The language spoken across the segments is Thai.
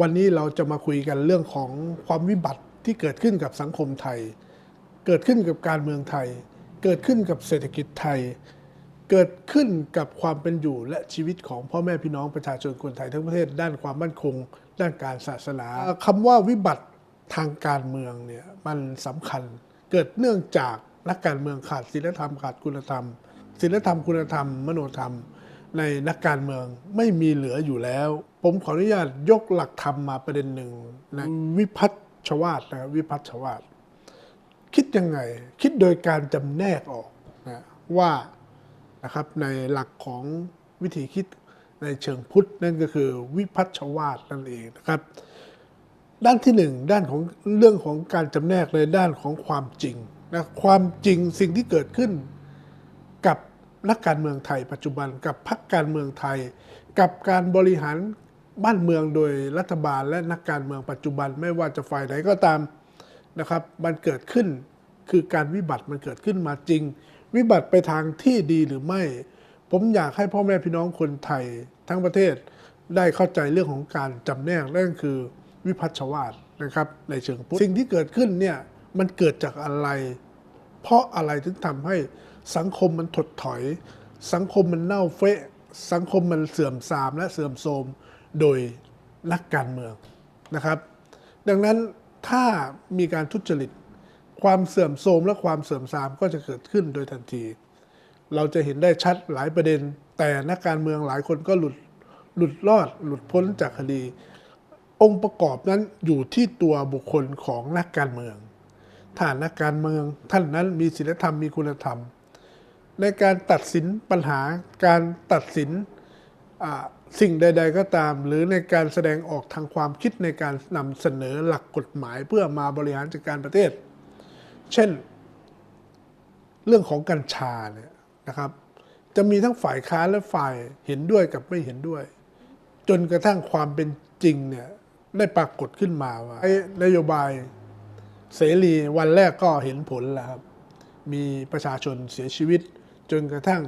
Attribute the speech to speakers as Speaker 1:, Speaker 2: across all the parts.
Speaker 1: วันนี้เราจะมาคุยกันเรื่องของความวิบัติที่เกิดขึ้นกับสังคมไทย เกิดขึ้นกับการเมืองไทย เกิดขึ้นกับเศรษฐกิจไทย เกิดขึ้นกับความเป็นอยู่และชีวิตของพ่อแม่พี่น้องประชาชนคนไทยทั้งประเทศ ด้านความมั่นคง ด้านการศาสนาคำว่าวิบัติทางการเมืองเนี่ยมันสำคัญ เกิดเนื่องจากนักการเมืองขาดศีลธรรมขาดคุณธรรมศีลธรรมคุณธรรม มโนธรรม ในนักการเมืองไม่มีเหลืออยู่แล้ว ผมขออนุญาตยกหลักธรรมมาประเด็นหนึ่งนะวิพัฒชวาตนะครับวิพัฒชวาตคิดยังไง คิดโดยการจำแนกออกนะว่านะครับในหลักของวิธีคิดในเชิงพุทธนั่นก็คือวิพัฒชวาตนั่นเองนะครับด้านที่หนึ่งด้านของเรื่องของการจำแนกในด้านของความจริงนะความจริงสิ่งที่เกิดขึ้นกับ นักการเมืองไทย ปัจจุบันกับพรรคการเมืองไทย กับการบริหารบ้านเมืองโดยรัฐบาลและนักการเมืองปัจจุบันไม่ว่าจะฝ่ายไหนก็ตามนะครับ มันเกิดขึ้นคือการวิบัติมันเกิดขึ้นมาจริง วิบัติไปทางที่ดีหรือไม่ ผมอยากให้พ่อแม่พี่น้องคนไทยทั้งประเทศได้เข้าใจเรื่องของการจำแนกนั่นคือวิพัฒชวาตนะครับในเชิงพุทธสิ่งที่เกิดขึ้นเนี่ยมันเกิดจากอะไร เพราะอะไรถึงทำให้ สังคมมันถดถอย สังคมมันเน่าเฟะ สังคมมันเสื่อมทรามและเสื่อมโทรมโดยนักการเมืองนะครับ ดังนั้นถ้ามีการทุจริต ความเสื่อมโทรมและความเสื่อมทรามก็จะเกิดขึ้นโดยทันที เราจะเห็นได้ชัดหลายประเด็น แต่นักการเมืองหลายคนก็หลุดหลุดรอดหลุดพ้นจากคดี องค์ประกอบนั้นอยู่ที่ตัวบุคคลของนักการเมืองถ้านักการเมืองท่านนั้นมีศีลธรรมมีคุณธรรม ในการตัดสินปัญหา การตัดสินสิ่งใด ๆ ก็ตาม หรือในการแสดงออกทางความคิดในการนำเสนอหลักกฎหมายเพื่อมาบริหารจัดการประเทศ เช่น เรื่องของกัญชาเนี่ยนะครับจะมีทั้งฝ่ายค้านและฝ่ายเห็นด้วยกับไม่เห็นด้วย จนกระทั่งความเป็นจริงเนี่ยได้ปรากฏขึ้นมาว่าไอ้นโยบายเสรีวันแรกก็เห็นผลแล้วครับ มีประชาชนเสียชีวิต จนกระทั่ง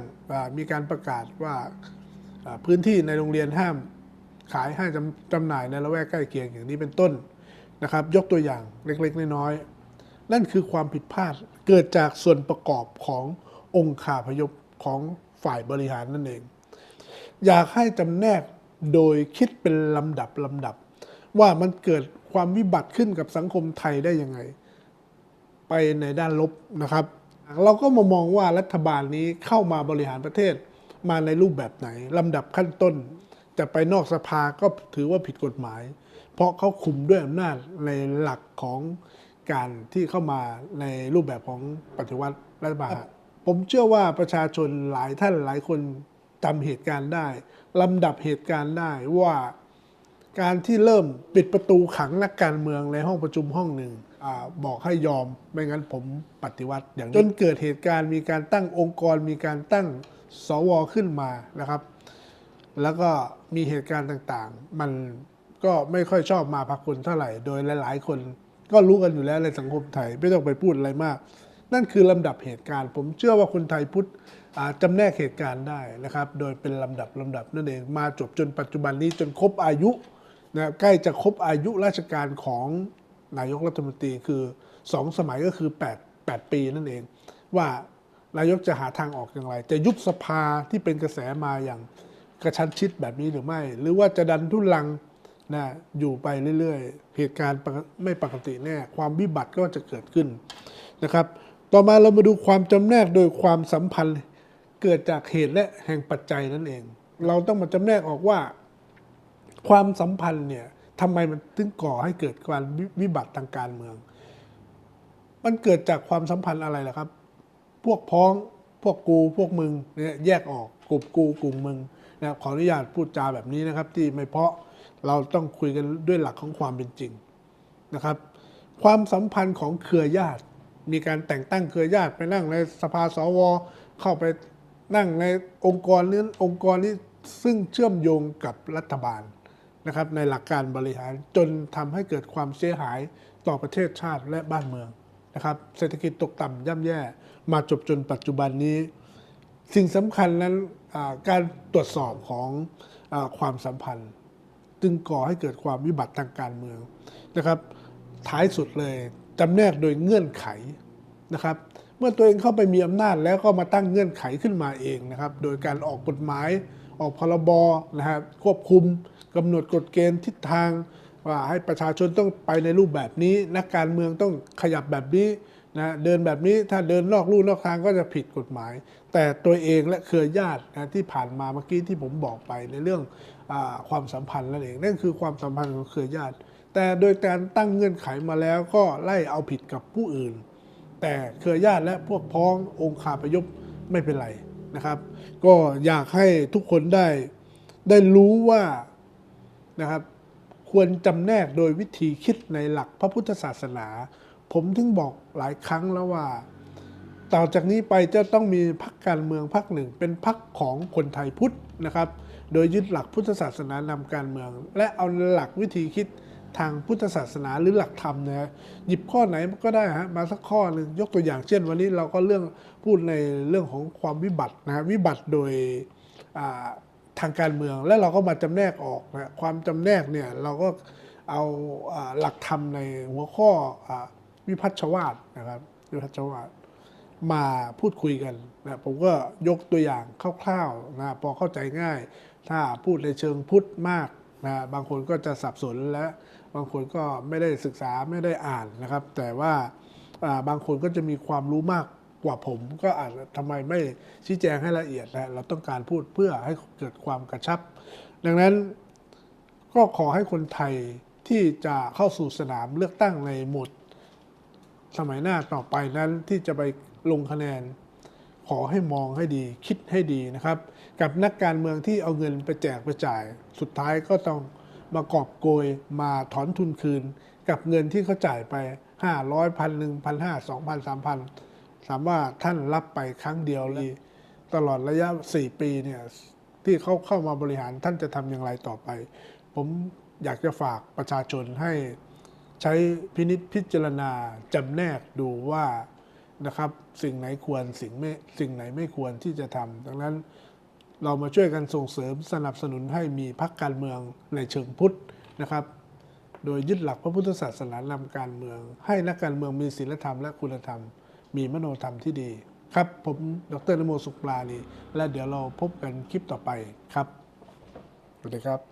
Speaker 1: มีการประกาศว่าพื้นที่ในโรงเรียนห้ามขายห้ามจำจำหน่ายในละแวกใกล้เคียงอย่างนี้เป็นต้นนะครับ ยกตัวอย่างเล็กๆน้อยๆนั่นคือความผิดพลาดเกิดจากส่วนประกอบขององค์ขาพยพของฝ่ายบริหารนั่นเอง อยากให้จำแนกโดยคิดเป็นลำดับลำดับ ว่ามันเกิดความวิบัติขึ้นกับสังคมไทยได้ยังไง ไปในด้านลบนะครับ เราก็มามองว่ารัฐบาลนี้เข้ามาบริหารประเทศมาในรูปแบบไหนลำดับขั้นต้น จะไปนอกสภาก็ถือว่าผิดกฎหมาย เพราะเขาคุมด้วยอำนาจในหลักของการที่เข้ามาในรูปแบบของปฏิวัติรัฐบาลผมเชื่อว่าประชาชนหลายท่านหลายคนจำเหตุการณ์ได้ลำดับเหตุการณ์ได้ว่าการที่เริ่มปิดประตูขังนักการเมืองในห้องประชุมห้องหนึ่ง อบอกให้ยอมไม่งั้นผมปฏิวัติอย่างนี้จนเกิดเหตุการณ์มีการตั้งองค์กร มีการตั้งสวขึ้นมานะครับ แล้วก็มีเหตุการณ์ต่างๆ มันก็ไม่ค่อยชอบมาพากลเท่าไหร่ โดยหลาย ๆ คนก็รู้กันอยู่แล้วในสังคมไทย ไม่ต้องไปพูดอะไรมาก นั่นคือลำดับเหตุการณ์ ผมเชื่อว่าคนไทยพุทธจำแนกเหตุการณ์ได้นะครับ โดยเป็นลำดับลำดับนั่นเองมาจบจนปัจจุบันนี้จนครบอายุนะใกล้จะครบอายุราชการของ นายกรัฐมนตรีคือสองสมัยก็คือ 8 8 ปีนั่นเอง ว่านายกจะหาทางออกอย่างไร จะยุบสภาที่เป็นกระแสมาอย่างกระชั้นชิดแบบนี้หรือไม่ หรือว่าจะดันทุลังนะอยู่ไปเรื่อยๆ เหตุการณ์ไม่ปกติแน่ ความวิบัติก็จะเกิดขึ้นนะครับ ต่อมาเรามาดูความจำแนกโดยความสัมพันธ์เกิดจากเหตุและแห่งปัจจัยนั่นเอง เราต้องมาจำแนกออกว่า ความสัมพันธ์เนี่ย ทำไมมันถึงก่อให้เกิดการวิบัติทางการเมือง มันเกิดจากความสัมพันธ์อะไรล่ะครับ พวกพ้องพวกกูพวกมึงเนี่ยแยกออกกลุ่มกูกลุ่มมึงนะขออนุญาตพูดจาแบบนี้นะครับ ที่ไม่เพาะเราต้องคุยกันด้วยหลักของความเป็นจริงนะครับ ความสัมพันธ์ของเครือญาติ มีการแต่งตั้งเครือญาติไปนั่งในสภาสวเข้าไปนั่งในองค์กรนี้องค์กรนี้ซึ่งเชื่อมโยงกับรัฐบาล นะครับในหลักการบริหารจนทำให้เกิดความเสียหายต่อประเทศชาติและบ้านเมืองนะครับเศรษฐกิจตกต่ำย่ำแย่มาจบจนปัจจุบันนี้ สิ่งสำคัญนั้นการตรวจสอบของอความสัมพันธ์ จึงก่อให้เกิดความวิบัติทางการเมืองนะครับ ท้ายสุดเลยจำแนกโดยเงื่อนไขนะครับเมื่อตัวเองเข้าไปมีอำนาจแล้วก็มาตั้งเงื่อนไขขึ้นมาเองนะครับ โดยการออกกฎหมาย ออกพรบนะครับควบคุมกำหนดกฎเกณฑ์ทิศทาง ว่าให้ประชาชนต้องไปในรูปแบบนี้ นักการเมืองต้องขยับแบบนี้นะเดินแบบนี้ถ้าเดินนอกลู่นอกทางก็จะผิดกฎหมาย แต่ตัวเองและเครือญาตินะที่ผ่านมาเมื่อกี้ที่ผมบอกไปในเรื่องอความสัมพันธ์นั่นเองนั่นคือความสัมพันธ์ของเครือญาติ แต่โดยการตั้งเงื่อนไขมาแล้วก็ไล่เอาผิดกับผู้อื่น แต่เครือญาติและพวกพ้ององค์คาพยพไม่เป็นไร นะครับ ก็อยากให้ทุกคนได้ได้รู้ว่านะครับ ควรจำแนกโดยวิธีคิดในหลักพระพุทธศาสนา ผมถึงบอกหลายครั้งแล้วว่า ต่อจากนี้ไปจะต้องมีพรรคการเมืองพรรคหนึ่ง เป็นพรรคของคนไทยพุทธนะครับ โดยยึดหลักพุทธศาสนานำการเมือง และเอาหลักวิธีคิด ทางพุทธศาสนาหรือหลักธรรมนี่ยหยิบข้อไหนก็ได้ฮะมาสักข้อหนึ่งยกตัวอย่างเช่น วันนี้เราก็เรื่องพูดในเรื่องของความวิบัตินะฮะวิบัติโดยทางการเมืองและเราก็มาจำแนกออกนะความจำแนกเนี่ยเราก็เอาอหลักธรรมในหัวข้ออวิพัฒชวาตนะครับวิพัฒชวาตมาพูดคุยกันนะผมก็ยกตัวอย่างคร่าวๆนะพอเข้าใจง่าย ถ้าพูดในเชิงพุทธมากนะบางคนก็จะสับสนและ บางคนก็ไม่ได้ศึกษาไม่ได้อ่านนะครับ แต่ว่าบางคนก็จะมีความรู้มากกว่าผมก็อาจจะทำไมไม่ชี้แจงให้ละเอียดนะเราต้องการพูดเพื่อให้เกิดความกระชับ ดังนั้นก็ขอให้คนไทยที่จะเข้าสู่สนามเลือกตั้งในหมดสมัยหน้าต่อไปนั้นที่จะไปลงคะแนน ขอให้มองให้ดีคิดให้ดีนะครับ กับนักการเมืองที่เอาเงินไปแจกไปจ่าย สุดท้ายก็ต้อง มากอบโกยมาถอนทุนคืน กับเงินที่เขาจ่ายไป 500พันหนึ่งพันห้าสองพันสามพันถามว่าท่านรับไปครั้งเดียวเลย ตลอดระยะ 4 ปีเนี่ยที่เขาเข้ามาบริหารท่านจะทำอย่างไรต่อไป ผมอยากจะฝากประชาชนให้ใช้พินิษพิจารณาจำแนกดูว่านะครับสิ่งไหนควรสิ่งไม่สิ่งไหนไม่ควรที่จะทำดังนั้น เรามาช่วยกันส่งเสริมสนับสนุนให้มีพรรคการเมืองในเชิงพุทธนะครับ โดยยึดหลักพระพุทธศาสนานำการเมือง ให้นักการเมืองมีศีลธรรมและคุณธรรม มีมโนธรรมที่ดี ครับ ผมดรนโมสุขปลาลีและเดี๋ยวเราพบกันคลิปต่อไปครับสวัสดีครับ